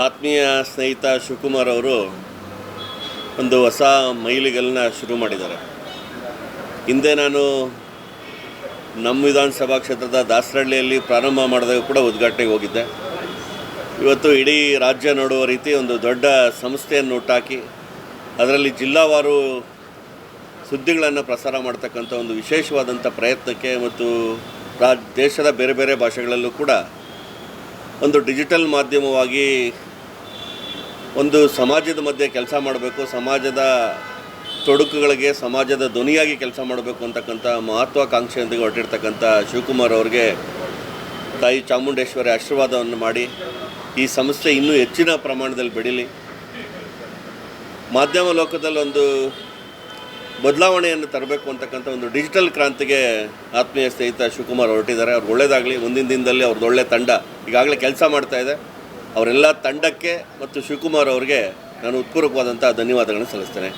ಆತ್ಮೀಯ ಸ್ನೇಹಿತ ಶಿವಕುಮಾರ್ ಅವರು ಒಂದು ಹೊಸ ಮೈಲಿಗಲ್ಲನ್ನ ಶುರು ಮಾಡಿದ್ದಾರೆ. ಹಿಂದೆ ನಾನು ನಮ್ಮ ವಿಧಾನಸಭಾ ಕ್ಷೇತ್ರದ ದಾಸರಹಳ್ಳಿಯಲ್ಲಿ ಪ್ರಾರಂಭ ಮಾಡಿದಾಗ ಕೂಡ ಉದ್ಘಾಟನೆಗೆ ಹೋಗಿದ್ದೆ. ಇವತ್ತು ಇಡೀ ರಾಜ್ಯ ನೋಡುವ ರೀತಿ ಒಂದು ದೊಡ್ಡ ಸಂಸ್ಥೆಯನ್ನು ಹುಟ್ಟಾಕಿ, ಅದರಲ್ಲಿ ಜಿಲ್ಲಾವಾರು ಸುದ್ದಿಗಳನ್ನು ಪ್ರಸಾರ ಮಾಡ್ತಕ್ಕಂಥ ಒಂದು ವಿಶೇಷವಾದಂಥ ಪ್ರಯತ್ನಕ್ಕೆ ಮತ್ತು ದೇಶದ ಬೇರೆ ಬೇರೆ ಭಾಷೆಗಳಲ್ಲೂ ಕೂಡ ಒಂದು ಡಿಜಿಟಲ್ ಮಾಧ್ಯಮವಾಗಿ ಒಂದು ಸಮಾಜದ ಮಧ್ಯೆ ಕೆಲಸ ಮಾಡಬೇಕು, ಸಮಾಜದ ತೊಡಕುಗಳಿಗೆ, ಸಮಾಜದ ಧ್ವನಿಯಾಗಿ ಕೆಲಸ ಮಾಡಬೇಕು ಅಂತಕ್ಕಂಥ ಮಹತ್ವಾಕಾಂಕ್ಷೆಯೊಂದಿಗೆ ಹೊರಟಿರ್ತಕ್ಕಂಥ ಶಿವಕುಮಾರ್ ಅವ್ರಿಗೆ ತಾಯಿ ಚಾಮುಂಡೇಶ್ವರಿ ಆಶೀರ್ವಾದವನ್ನು ಮಾಡಿ, ಈ ಸಂಸ್ಥೆ ಇನ್ನೂ ಹೆಚ್ಚಿನ ಪ್ರಮಾಣದಲ್ಲಿ ಬೆಳೀಲಿ. ಮಾಧ್ಯಮ ಲೋಕದಲ್ಲಿ ಒಂದು ಬದಲಾವಣೆಯನ್ನು ತರಬೇಕು ಅಂತಕ್ಕಂಥ ಒಂದು ಡಿಜಿಟಲ್ ಕ್ರಾಂತಿಗೆ ಆತ್ಮೀಯ ಸ್ನೇಹಿತ ಶಿವಕುಮಾರ್ ಹೊರಟಿದ್ದಾರೆ. ಅವ್ರಿಗೆ ಒಳ್ಳೆಯದಾಗಲಿ ಮುಂದಿನ ದಿನದಲ್ಲಿ ಅವ್ರದ್ದು ಒಳ್ಳೆ ತಂಡ. ಈಗಾಗಲೇ ಕೆಲಸ ಮಾಡ್ತಾ ಇದೆ. ಅವರೆಲ್ಲ ತಂಡಕ್ಕೆ ಮತ್ತು ಶಿವಕುಮಾರ್ ಅವರಿಗೆ ನಾನು ಉತ್ಪೂರ್ವಕವಾದಂಥ ಧನ್ಯವಾದಗಳನ್ನು ಸಲ್ಲಿಸ್ತೇನೆ.